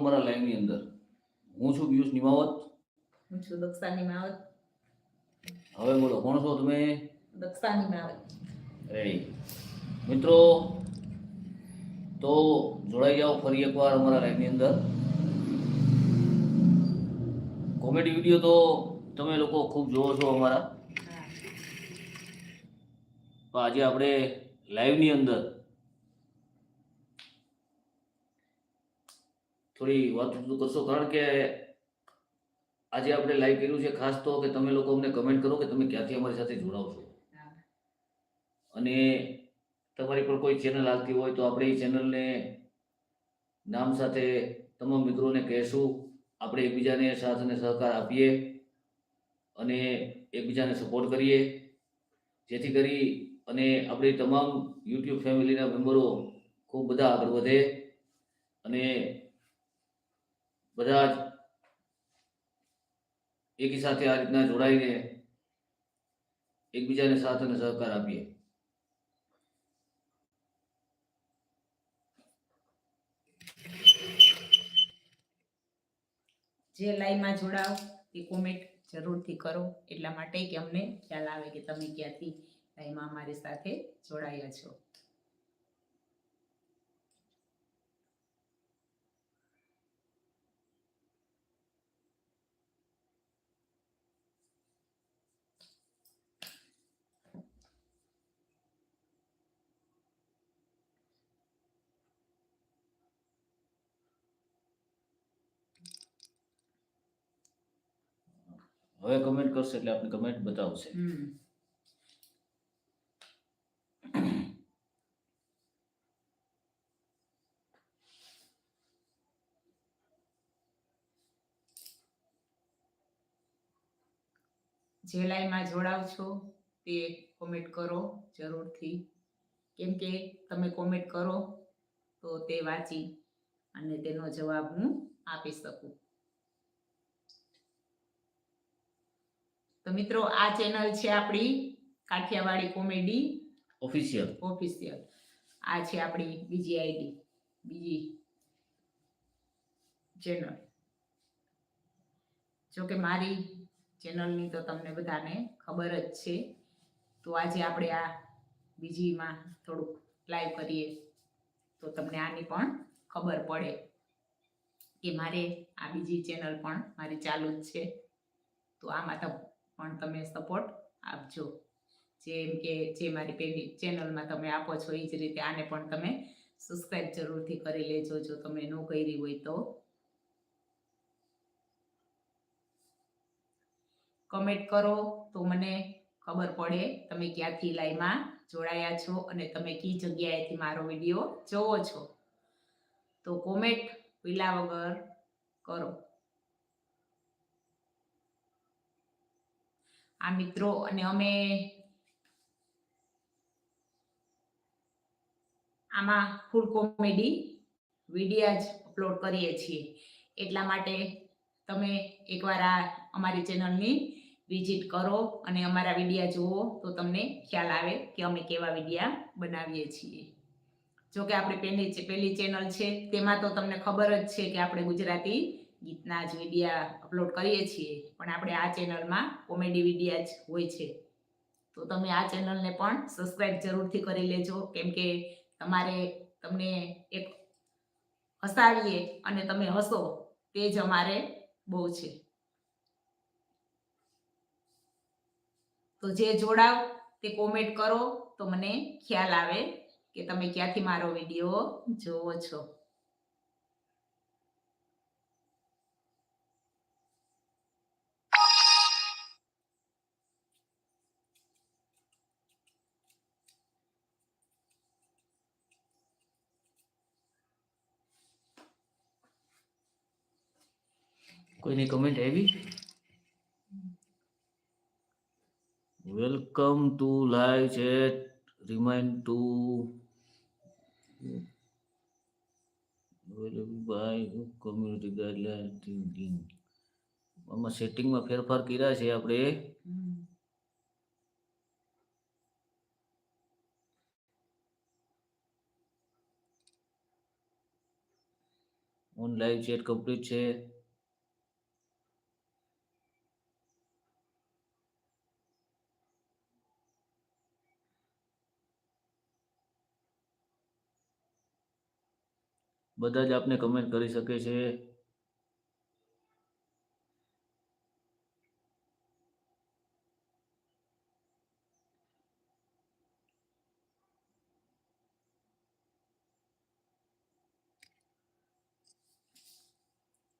અમારા લાઈવની અંદર. હું છું પિયુષ નિમાવત. હું છું દક્ષા નિમાવત. હવે બોલો કોણ છો તમે? દક્ષા નિમાવત. રેડી મિત્રો તો જોડાઈ જાઓ ફરી એકવાર અમારા લાઈવની અંદર. કોમેડી વીડિયો તો તમે લોકો ખૂબ જોવો છો અમારા. તો આજે આપણે લાઈવની અંદર થોડી વાત કરશો? કારણ કે આજે આપણે લાઈવ કર્યું છે ખાસ તો કે તમે લોકો અમને કમેન્ટ કરો કે તમે ક્યાંથી અમારી સાથે જોડાવ છો. અને તમારી પર કોઈ ચેનલ આવતી હોય તો આપણે એ ચેનલને નામ સાથે તમામ મિત્રોને કહેશું. આપણે એકબીજાને સાથ અને સહકાર આપીએ અને એકબીજાને સપોર્ટ કરીએ. જેથી કરી અને આપણી તમામ યુટ્યુબ ફેમિલીના મેમ્બરો ખૂબ બધા આગળ વધે અને બધા જ એકી સાથે આ રીતના જોડાઈને એકબીજાને સાથ અને સહકાર આપીએ. જે લાઈવમાં જોડાવ તે કોમેન્ટ જરૂરથી કરો. એટલા માટે કે અમને ખ્યાલ આવે કે તમે ક્યાંથી લાઈવમાં અમારી સાથે જોડાયા છો. હવે કમેન્ટ કરશે એટલે આપણે કમેન્ટ બતાવશે. જે લાઈનમાં જોડાવ છો, તે કોમેન્ટ કરો જરૂરથી. કેમ કે તમે કોમેન્ટ કરો, તો તે વાંચી અને તેનો જવાબ હું આપી શકું. તો મિત્રો આ ચેનલ છે આપણી કાઠિયાવાડી કોમેડી ઓફિશિયલ ઓફિશિયલ આ છે આપણી બીજી આઈડી બીજી ચેનલ. જો કે મારી ચેનલની તો તમને બધાને ખબર જ છે. તો આજે આપણે આ બીજીમાં થોડુંક લાઈવ કરીએ તો તમને આની પણ ખબર પડે કે મારે આ બીજી ચેનલ પણ મારી ચાલુ જ છે. તો આમાં તો પણ તમે સપોર્ટ આપજો. જેમ કે, જે મારી પેલી ચેનલમાં તમે આપો છો એ જ રીતે આને પણ તમે સબસ્ક્રાઈબ જરૂરથી કરી લેજો, જો તમે ન કરી હોય તો. કમેન્ટ કરો તો મને ખબર પડે તમે ક્યાંથી લાઈમાં જોડાયા છો અને તમે કઈ જગ્યાએથી મારો વીડિયો જોવો છો. તો કોમેન્ટ પીલા વગર કરો. આ મિત્રો, અને અમે આમાં ફૂલ કોમેડી વિડીયા જ અપલોડ કરીએ છીએ. એટલા માટે તમે એકવાર આ અમારી ચેનલની વિઝિટ કરો અને અમારા વિડીયા જુઓ, તો તમને ખ્યાલ આવે કે અમે કેવા વિડીયા બનાવીએ છીએ. જો કે આપણી પહેલી પહેલી ચેનલ છે, તેમાં તો તમને ખબર જ છે કે આપણે ગુજરાતી ગીતના જ વિડીયા અપલોડ કરીએ છીએ, પણ આપણે આ ચેનલમાં કોમેડી વિડીયા જ હોય છે. તો તમે આ ચેનલને પણ સબસ્ક્રાઈબ જરૂરથી કરી લેજો, કેમ કે તમારે તમને એક હસાવીએ અને તમે હસો તે જ અમારે બહુ છે. તો જે જોડાવ, તે કોમેન્ટ કરો તો મને ખ્યાલ આવે કે તમે ક્યાંથી મારો વીડિયો જોવો છો. કોઈની કમેન્ટ આવી? Welcome to live chat remind to by community guideline આમાં સેટિંગમાં ફેરફાર કર્યા છે આપણે. ઓન લાઈવ ચેટ કમ્પ્લીટ છે. બધા જ આપને કમેન્ટ કરી શકે છે.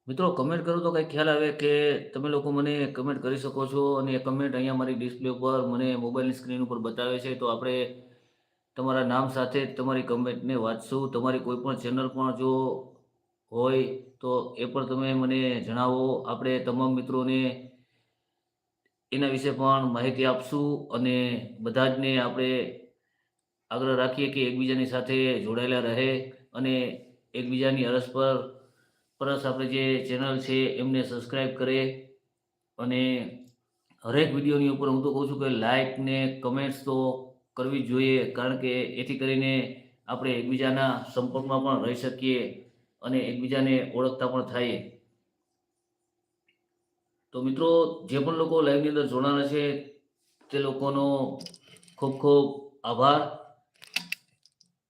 મિત્રો કમેન્ટ કરો તો કંઈ ખ્યાલ આવે કે તમે લોકો મને કમેન્ટ કરી શકો છો અને એ કમેન્ટ અહીંયા મારી ડિસ્પ્લે ઉપર મને મોબાઈલની સ્ક્રીન ઉપર બતાવે છે. તો આપણે તમારા નામ સાથે તમારી કમેન્ટને વાંચશું. તમારી કોઈ પણ ચેનલ પણ જો હોય તો એ પણ તમે મને જણાવો. આપણે તમામ મિત્રોને એના વિશે પણ માહિતી આપશું અને બધા જને આપણે આગ્રહ રાખીએ કે એકબીજાની સાથે જોડાયેલા રહે અને એકબીજાની અરસપર પરસ આપણે જે ચેનલ છે એમને સબસ્ક્રાઈબ કરે. અને હરેક વિડીયોની ઉપર હું તો કહું છું કે લાઇક ને કમેન્ટ્સ તો કરવી જોઈએ, કારણ કે એથી કરીને આપણે એકબીજાના સંપર્કમાં પણ રહી શકીએ અને એકબીજાને ઓળખતા પણ થાય તો મિત્રો, જે પણ લોકો લાઈવની અંદર જોડાણા છે, તે લોકોનો ખૂબ ખૂબ આભાર.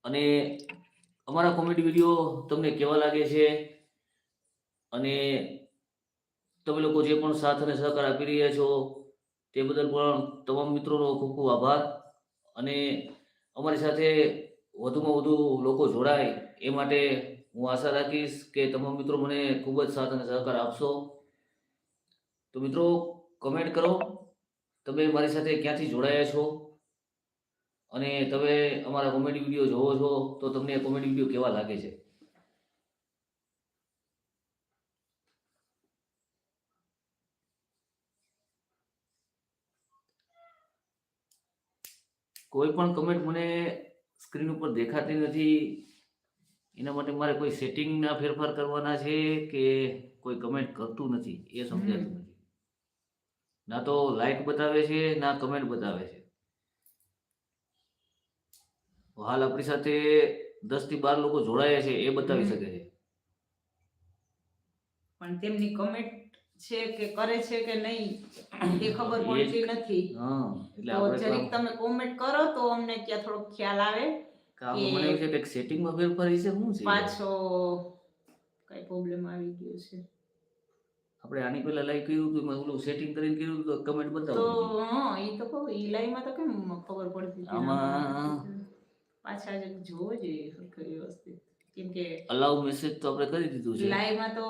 અને અમારા કોમેડી વીડિયો તમને કેવા લાગે છે? અને તમે લોકો જે પણ સાથ અને સહકાર આપી રહ્યા છો, તે બદલ પણ તમામ મિત્રોનો ખૂબ ખૂબ આભાર. અને અમારી સાથે વધુમાં વધુ લોકો જોડાય એ માટે હું આશા રાખીશ કે તમામ મિત્રો મને ખૂબ જ સાથ અને સહકાર આપશો. તો મિત્રો કમેન્ટ કરો. તમે મારી સાથે ક્યાંથી જોડાયા છો? અને તમે અમારા કોમેડી વીડિયો જોવો છો તો તમને કોમેડી વીડિયો કેવા લાગે છે? કોઈ પણ કમેન્ટ મને સ્ક્રીન ઉપર દેખાતી નથી. એના માટે મારે કોઈ સેટિંગના ફેરફાર કરવાના છે કે કોઈ કમેન્ટ કરતું નથી એ સમજાતું નથી. ના તો લાઈક બતાવે છે ના કમેન્ટ બતાવે છે. હાલ આપણી સાથે દસથી બાર લોકો જોડાયા છે એ બતાવી શકે છે. પણ તેમની કમેન્ટ છે કે કરે છે કે નહીં એ ખબર પડતી નથી. તો જરીક તમે કોમેન્ટ કરો તો અમને ત્યાં થોડો ખ્યાલ આવે કે મને એવું છે કે સેટિંગમાં ફેરફાર છે શું છે? પાછો કઈ પ્રોબ્લેમ આવી ગયો છે. આપણે આની પહેલા લાઈક કર્યું હતું ઓલું સેટિંગ કરીને કર્યું હતું તો કમેન્ટ તો હા એ તો કહું ઈ લાઈનમાં તો કેમ ખબર પડતી આમાં- પાછા જ જોવો જોઈએ સરખી વ્યવસ્થિત. કેમ કે અલાઉ મેસેજ તો આપણે કરી દીધું છે. લાઈવમાં તો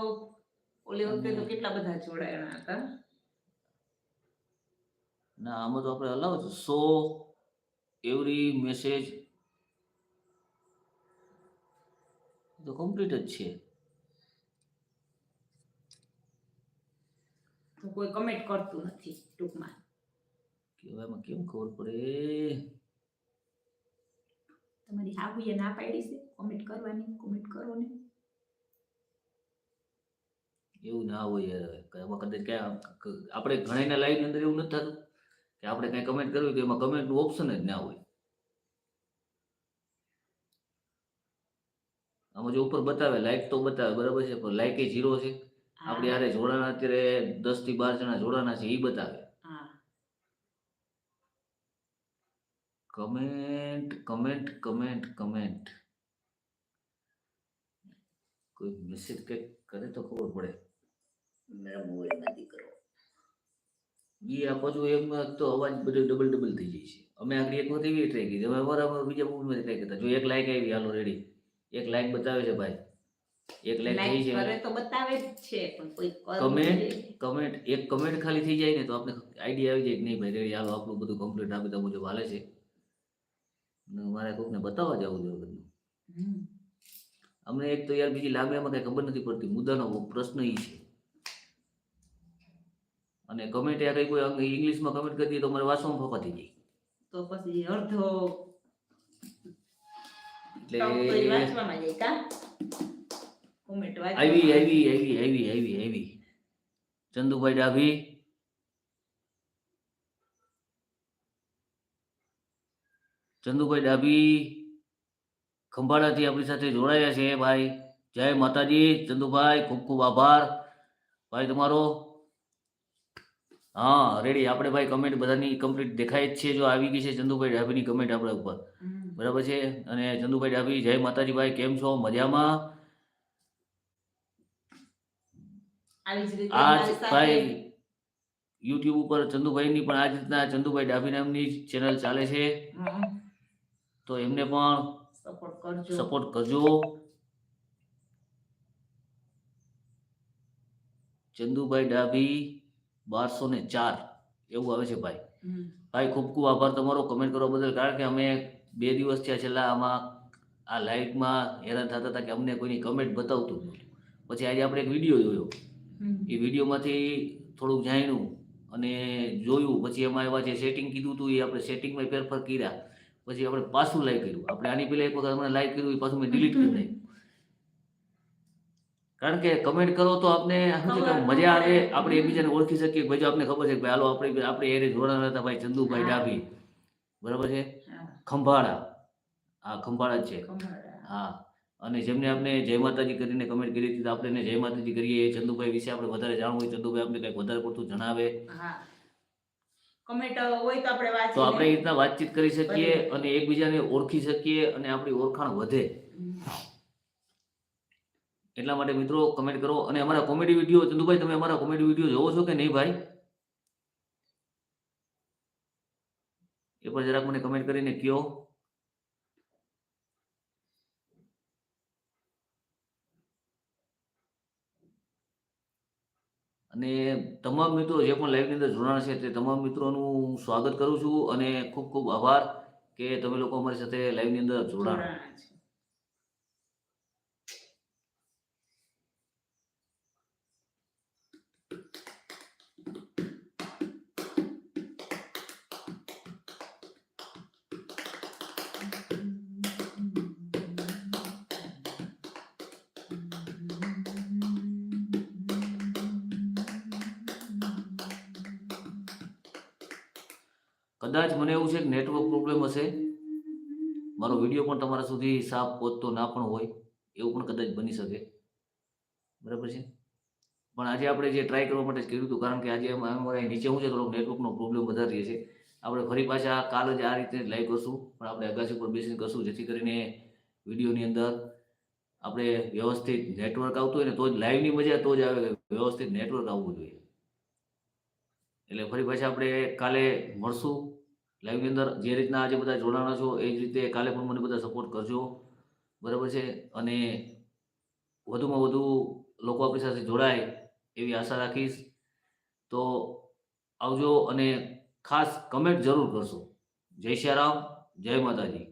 ઓલી વખતે તો કેટલા બધા જોડાયા હતા? ના આમાં તો આપણે અલાવ છે સો એવરી મેસેજ તો કમ્પ્લીટ જ છે. તો કોઈ કમેન્ટ કરતું નથી ટૂંકમાં. કેવામાં કેમ ખબર પડે? તમારી હાબુએ ના પાડી છે? કોમેન્ટ કરવાની કોમેન્ટ કરો ને. એવું ના હોય યાર. હવે. કદાચ ક્યાં આપણે ઘણાના લાઈવ અંદર એવું નથી થતું કે આપણે કઈ કમેન્ટ કરવી તો એમાં કમેન્ટનું ઓપ્શન જ ના હોય. આમાં જો ઉપર બતાવે લાઈક તો બતાવે બરાબર છે પણ લાઈક એ ઝીરો છે. આપણે યારે જોડાણા અત્યારે દસથી બાર જણા જોડાણા છે એ બતાવે. કમેન્ટ કમેન્ટ કમેન્ટ કમેન્ટ કોઈ મેસેજ કંઈક કરે તો ખબર પડે. મોબાઈલમાં દીકરો. એ આ પાછું એમ તો અવાજ બધો ડબલ ડબલ થઈ જાય છે. અમે આગળ એક વખત એવી ટ્રાય કરી. અમે અમારા બીજા મોબાઈલમાં ટ્રાય કરતા. જો એક લાઈક આવી હાલો રેડી એક લાઈક બતાવે છે ભાઈ. એક લાઈક થઈ છે. તો બતાવે જ છે પણ કોઈ કમેન્ટ કમેન્ટ એક કમેન્ટ ખાલી થઈ જાય ને તો આપણે આઈડિયા આવી જાય કે નહીં ભાઈ રેડી હાલો આપણું બધું કમ્પ્લીટ આ બધા મુજબ હાલે છે. ને મારે કોકને બતાવવા જવું જોઈએ બધું અમને એક તો યાર બીજી લાગણીમાં કઈ ખબર નથી પડતી. મુદ્દાનો પ્રશ્ન એ છે. અને કમેન્ટ યાર કઈ કોઈ ઇંગ્લિશમાં કમેન્ટ કરી દઈએ તો મારે વાંચવામાં ફફા થઈ જાય. તો પછી અડધો એટલે વાંચવામાં જાય કા? આવી આવી આવી આવી આવી આવી. ચંદુભાઈ ડાભી. ચંદુભાઈ ડાભી ખંભાળાથી આપણી સાથે જોડાયા છે ભાઈ. જય માતાજી. ચંદુભાઈ ખૂબ ખૂબ આભાર. ભાઈ તમારો હા રેડી. આપણે ભાઈ કમેન્ટ બધાની કમ્પ્લીટ દેખાય જ છે. જો આવી ગઈ છે ચંદુભાઈ ડાભીની કમેન્ટ આપણા ઉપર. બરાબર છે? અને ચંદુભાઈ ડાભી જય માતાજી ભાઈ. કેમ છો? મજામાં? આજ આ ભાઈ યુટ્યુબ ઉપર ચંદુભાઈની પણ આ રીતના ચંદુભાઈ ડાભી નામની ચેનલ ચાલે છે. તો એમને પણ સપોર્ટ કરજો. સપોર્ટ કરજો. ચંદુભાઈ ડાભી બારસો ને ચાર. એવું આવે છે ભાઈ. ભાઈ ખૂબ ખૂબ આભાર તમારો કમેન્ટ કરવા બદલ. કારણ કે અમે બે દિવસ થયા છેલ્લા આમાં આ લાઇટમાં હેરાન થતા હતા કે અમને કોઈની કમેન્ટ બતાવતું પછી આજે આપણે એક વીડિયો જોયો. એ વિડીયોમાંથી થોડુંક જાણ્યું અને જોયું. પછી એમાં એવા જે સેટિંગ કીધું હતું એ આપણે સેટિંગમાં ફેરફાર કર્યા. પછી આપણે પાછું લાઈક કર્યું. આપણે આની પહેલાં એક વખત મને લાઈક કર્યું એ પાછું મેં ડિલીટ કરી નાખ્યું. કારણ કે કમેન્ટ કરો તો કે મજા આવે આપણે એકબીજાને ઓળખી શકીએ. ભાઈ જો આપને ખબર છે કે ભાઈ હાલો આપણે આપણે એરે જોડાના હતા ભાઈ ચંદુભાઈ. ડાભી. બરાબર છે? ખંભાળા. હા ખંભાળા છે. હા. અને જેમને આપણે જય માતાજી કરીને કમેન્ટ કરી હતી તો આપણે જય માતાજી કરીએ. ચંદુભાઈ વિશે આપણે વધારે જાણવું હોય ચંદુભાઈ આપણે કંઈક વધારે પડતું જણાવે. કમેન્ટ હોય તો આપણે વાંચીને તો આપણે એ રીતના વાતચીત કરી શકીએ અને એકબીજાને ઓળખી શકીએ અને આપણી ઓળખાણ વધે. એટલા માટે મિત્રો કમેન્ટ કરો અને અમારા કોમેડી વીડિયો ચંદુભાઈ, તમે અમારા કોમેડી વીડિયો જોવો છો કે નહીં ભાઈ? એ પણ જરાક મને કમેન્ટ કરીને કયો. અને તમામ મિત્રો જે પણ લાઈવની અંદર જોડાણ છે તે તમામ મિત્રોનું સ્વાગત કરું છું અને ખૂબ ખૂબ આભાર કે તમે લોકો અમારી સાથે લાઈવની અંદર જોડાણ. કદાચ મને એવું છે કે નેટવર્ક પ્રોબ્લેમ હશે. મારો વીડિયો પણ તમારા સુધી સાફ પહોંચતો ના પણ હોય, એવું પણ કદાચ બની શકે. બરાબર છે? પણ આજે આપણે જે ટ્રાય કરવા માટે કર્યું હતું, કારણ કે આજે અમારે નીચે હું છે, થોડોક નેટવર્કનો પ્રોબ્લેમ વધારે રહે છે. આપણે ફરી પાછા કાલ જ આ રીતે લાઈવ કરશું, પણ આપણે અગાસી ઉપર બેસીને કરશું, જેથી કરીને વિડીયોની અંદર આપણે વ્યવસ્થિત નેટવર્ક આવતું હોય ને, તો જ લાઈવની મજા, તો જ આવે વ્યવસ્થિત નેટવર્ક આવવું જોઈએ. એટલે ફરી પાછા આપણે કાલે મળશું લાઈવની અંદર. જે રીતના આજે બધા જોડાણા છો, એ જ રીતે કાલે પણ મને બધા સપોર્ટ કરજો. બરાબર છે? અને વધુમાં વધુ લોકો આપણી સાથે જોડાય એવી આશા રાખીશ. તો આવજો અને ખાસ કમેન્ટ જરૂર કરશો. જય શ્રી રામ, જય માતાજી.